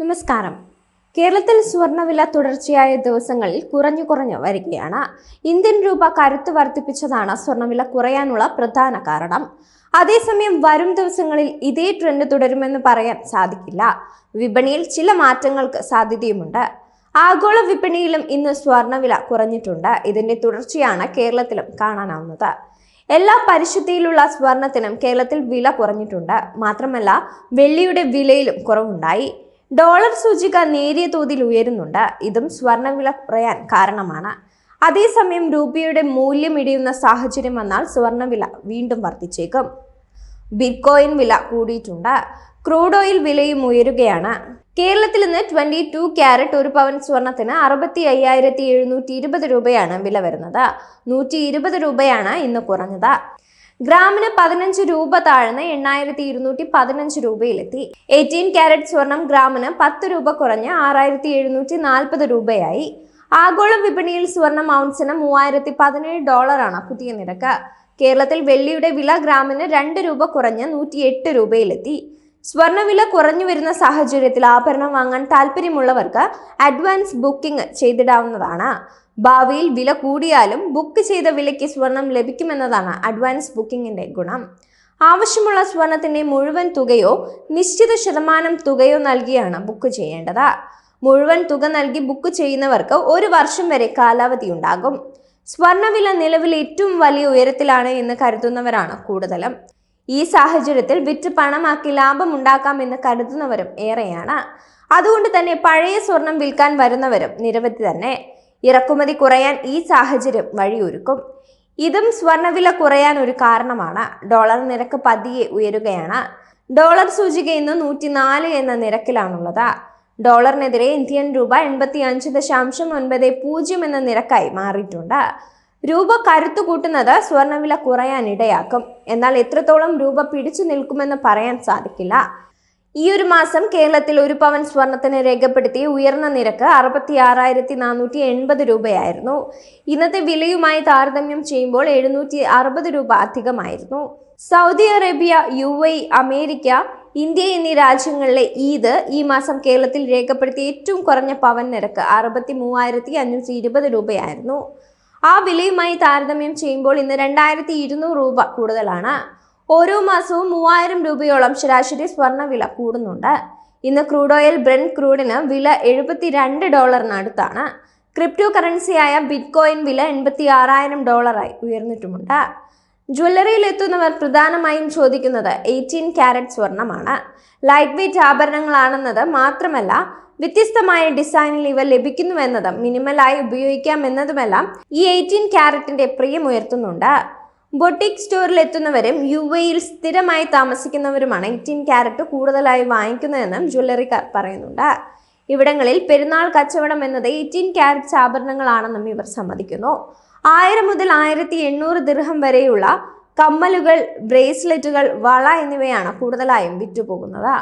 നമസ്കാരം. കേരളത്തിൽ സ്വർണവില തുടർച്ചയായ ദിവസങ്ങളിൽ കുറഞ്ഞു കുറഞ്ഞു വരികയാണ്. ഇന്ത്യൻ രൂപ കരുത്ത് വർദ്ധിപ്പിച്ചതാണ് സ്വർണവില കുറയാനുള്ള പ്രധാന കാരണം. അതേസമയം വരും ദിവസങ്ങളിൽ ഇതേ ട്രെൻഡ് തുടരുമെന്ന് പറയാൻ സാധിക്കില്ല. വിപണിയിൽ ചില മാറ്റങ്ങൾക്ക് സാധ്യതയുമുണ്ട്. ആഗോള വിപണിയിലും ഇന്ന് സ്വർണവില കുറഞ്ഞിട്ടുണ്ട്. ഇതിന്റെ തുടർച്ചയാണ് കേരളത്തിലും കാണാനാവുന്നത്. എല്ലാ പരിശുദ്ധിയിലുള്ള സ്വർണത്തിനും കേരളത്തിൽ വില കുറഞ്ഞിട്ടുണ്ട്. മാത്രമല്ല വെള്ളിയുടെ വിലയിലും കുറവുണ്ടായി. ഡോളർ സൂചിക നേരിയ തോതിൽ ഉയരുന്നുണ്ട്. ഇതും സ്വർണവില കുറയാൻ കാരണമാണ്. അതേസമയം രൂപയുടെ മൂല്യം ഇടിയുന്ന സാഹചര്യം വന്നാൽ സ്വർണവില വീണ്ടും വർദ്ധിച്ചേക്കും. ബിറ്റ്കോയിൻ വില കൂടിയിട്ടുണ്ട്. ക്രൂഡ് ഓയിൽ വിലയും ഉയരുകയാണ്. കേരളത്തിൽ നിന്ന് ട്വന്റി ടു ക്യാരറ്റ് ഒരു പവൻ സ്വർണത്തിന് അറുപത്തി അയ്യായിരത്തി എഴുന്നൂറ്റി ഇരുപത് രൂപയാണ് വില വരുന്നത്. നൂറ്റി ഇരുപത് രൂപയാണ് ഇന്ന് കുറഞ്ഞത്. ഗ്രാമിന് പതിനഞ്ച് രൂപ താഴ്ന്ന് എണ്ണായിരത്തി ഇരുന്നൂറ്റി പതിനഞ്ച് രൂപയിലെത്തി. എയ്റ്റീൻ ക്യാരറ്റ് സ്വർണം ഗ്രാമിന് പത്ത് രൂപ കുറഞ്ഞ് ആറായിരത്തി എഴുന്നൂറ്റി നാൽപ്പത് രൂപയായി. ആഗോള വിപണിയിൽ സ്വർണം ഔൺസിന് മൂവായിരത്തി പതിനേഴ് ഡോളറാണ് പുതിയ നിരക്ക്. കേരളത്തിൽ വെള്ളിയുടെ വില ഗ്രാമിന് രണ്ട് രൂപ കുറഞ്ഞ് നൂറ്റി എട്ട് രൂപയിലെത്തി. സ്വർണവില കുറഞ്ഞു വരുന്ന സാഹചര്യത്തിൽ ആഭരണം വാങ്ങാൻ താല്പര്യമുള്ളവർക്ക് അഡ്വാൻസ് ബുക്കിംഗ് ചെയ്തിടാവുന്നതാണ്. ഭാവിയിൽ വില കൂടിയാലും ബുക്ക് ചെയ്ത വിലയ്ക്ക് സ്വർണം ലഭിക്കുമെന്നതാണ് അഡ്വാൻസ് ബുക്കിംഗിന്റെ ഗുണം. ആവശ്യമുള്ള സ്വർണത്തിന്റെ മുഴുവൻ തുകയോ നിശ്ചിത ശതമാനം തുകയോ നൽകിയാണ് ബുക്ക് ചെയ്യേണ്ടത്. മുഴുവൻ തുക നൽകി ബുക്ക് ചെയ്യുന്നവർക്ക് ഒരു വർഷം വരെ കാലാവധി ഉണ്ടാകും. സ്വർണവില നിലവിൽ ഏറ്റവും വലിയ ഉയരത്തിലാണ് എന്ന് കരുതുന്നവരാണ് കൂടുതലും. ഈ സാഹചര്യത്തിൽ വിറ്റ് പണമാക്കി ലാഭം ഉണ്ടാക്കാമെന്ന് കരുതുന്നവരും ഏറെയാണ്. അതുകൊണ്ട് തന്നെ പഴയ സ്വർണം വിൽക്കാൻ വരുന്നവരും നിരവധി തന്നെ. ഇറക്കുമതി കുറയാൻ ഈ സാഹചര്യം വഴിയൊരുക്കും. ഇതും സ്വർണവില കുറയാൻ ഒരു കാരണമാണ്. ഡോളർ നിരക്ക് പതിയെ ഉയരുകയാണ്. ഡോളർ സൂചിക ഇന്ന് നൂറ്റിനാല് എന്ന നിരക്കിലാണുള്ളത്. ഡോളറിനെതിരെ ഇന്ത്യൻ രൂപ എൺപത്തി അഞ്ച് ദശാംശം ഒൻപത് പൂജ്യം എന്ന നിരക്കായി മാറിയിട്ടുണ്ട്. രൂപ കരുത്തു കൂട്ടുന്നത് സ്വർണവില കുറയാൻ ഇടയാക്കും. എന്നാൽ എത്രത്തോളം രൂപ പിടിച്ചു നിൽക്കുമെന്ന് പറയാൻ സാധിക്കില്ല. ഈ ഒരു മാസം കേരളത്തിൽ ഒരു പവൻ സ്വർണത്തിന് രേഖപ്പെടുത്തിയ ഉയർന്ന നിരക്ക് അറുപത്തി ആറായിരത്തി നാനൂറ്റി എൺപത് രൂപയായിരുന്നു. ഇന്നത്തെ വിലയുമായി താരതമ്യം ചെയ്യുമ്പോൾ എഴുന്നൂറ്റി അറുപത് രൂപ അധികമായിരുന്നു. Saudi Arabia U America India എന്നീ രാജ്യങ്ങളിലെ ഈദ് ഈ മാസം കേരളത്തിൽ രേഖപ്പെടുത്തിയ ഏറ്റവും കുറഞ്ഞ പവൻ നിരക്ക് അറുപത്തി മൂവായിരത്തി അഞ്ഞൂറ്റി ഇരുപത് രൂപയായിരുന്നു. ആ വിലയുമായി താരതമ്യം ചെയ്യുമ്പോൾ ഇന്ന് രണ്ടായിരത്തി ഇരുന്നൂറ് രൂപ കൂടുതലാണ്. ഓരോ മാസവും മൂവായിരം രൂപയോളം ശരാശരി സ്വർണവില കൂടുന്നുണ്ട്. ഇന്ന് ക്രൂഡ് ഓയിൽ ബ്രെൻഡ് ക്രൂഡിന് വില എഴുപത്തി രണ്ട് ഡോളറിനടുത്താണ് ക്രിപ്റ്റോ കറൻസിയായ ബിറ്റ്കോയിൻ വില എൺപത്തി ആറായിരം ഡോളറായി ഉയർന്നിട്ടുമുണ്ട്. ജ്വല്ലറിയിൽ എത്തുന്നവർ പ്രധാനമായും ചോദിക്കുന്നത് എയ്റ്റീൻ ക്യാരറ്റ് സ്വർണമാണ്. ലൈറ്റ് വെയ്റ്റ് ആഭരണങ്ങളാണെന്നത് മാത്രമല്ല വ്യത്യസ്തമായ ഡിസൈനിൽ ഇവ ലഭിക്കുന്നുവെന്നതും മിനിമലായി ഉപയോഗിക്കാമെന്നതുമെല്ലാം ഈ എയ്റ്റീൻ ക്യാരറ്റിന്റെ പ്രിയം ഉയർത്തുന്നുണ്ട്. ബൊട്ടിക് സ്റ്റോറിൽ എത്തുന്നവരും യു എയിൽ സ്ഥിരമായി താമസിക്കുന്നവരുമാണ് എയ്റ്റീൻ ക്യാരറ്റ് കൂടുതലായി വാങ്ങിക്കുന്നതെന്നും ജ്വല്ലറിക്കാർ പറയുന്നുണ്ട്. ഇവിടങ്ങളിൽ പെരുന്നാൾ കച്ചവടം എന്നത് എയ്റ്റീൻ ക്യാരറ്റ്സ് ആഭരണങ്ങളാണെന്നും ഇവർ സമ്മതിക്കുന്നു. ആയിരം മുതൽ ആയിരത്തി എണ്ണൂറ് ദിർഹം വരെയുള്ള കമ്മലുകൾ ബ്രേസ്ലെറ്റുകൾ വള എന്നിവയാണ് കൂടുതലായും വിറ്റുപോകുന്നത്.